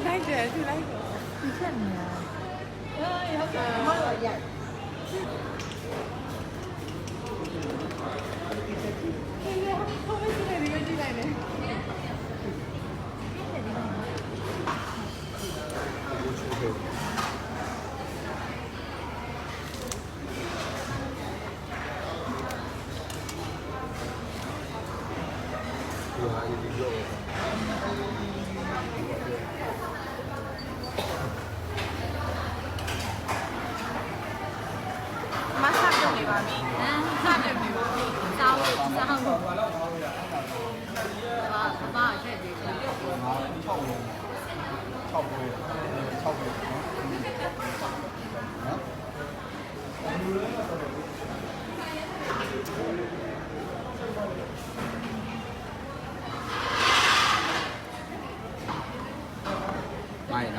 춘라이드야 춘라이드 괜찮냐 Thank you. 站着比如稍微稍后，把把这几个。跳舞，跳舞，跳舞。này nó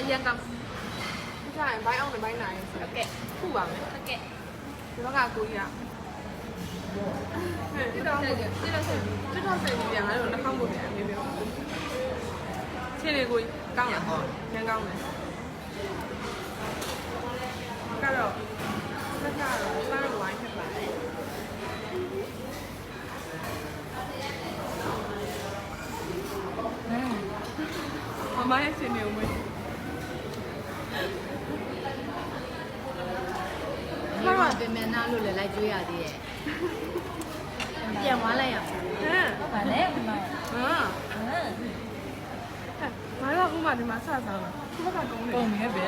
အရင်ကဒီကဘိုင်းအောင်နဲ့ဘိုင်းနိုင်ဆိုတော့ကဲခုပါမယ်ဟုတ်ကဲ့ဒီဘက်ကကိုကြီးอ่ะဒီတော့ဒီတော့ဆက်ဒီတော့ဆက်ပြီးပြန်လာတော့နှာခေါင်းပုံပြန်နေပြောချင်းလေးကိုကောင်းလားဟုတ်ညံကောင်းတယ်ကတော့လက်ကတော့စားလို့ဝိုင်းဖြစ်ပါတယ်မမရဲ့ချင်းနေဦးမေးဒီမှာ ပြင်မယ်နားလို့လည်းလိုက်ကြွေးရသေးရဲ့ပြန်သွားလိုက်ရအောင်ဟမ်ဟုတ်ပါလေဒီမှာဟာဟမ်ငါတော့ဥမာဒီမှာစစားတာဒီဘက်ကတုံးနေပုံမြဲပဲ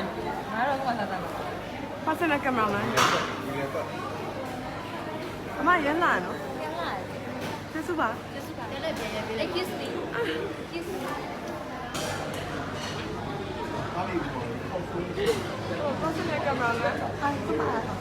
ငါတော့ကစားတာပါ personal camera လားဒီလည်းပတ်အမရန်လာနော်ပြန်လာတယ်ကျေးဇူးပါကျေးဇူးပါပြန်လိုက်ပြန်ရပြီလေ kiss me kiss me အားလေး 떨어지네 그러면은 아니 좀 알아서.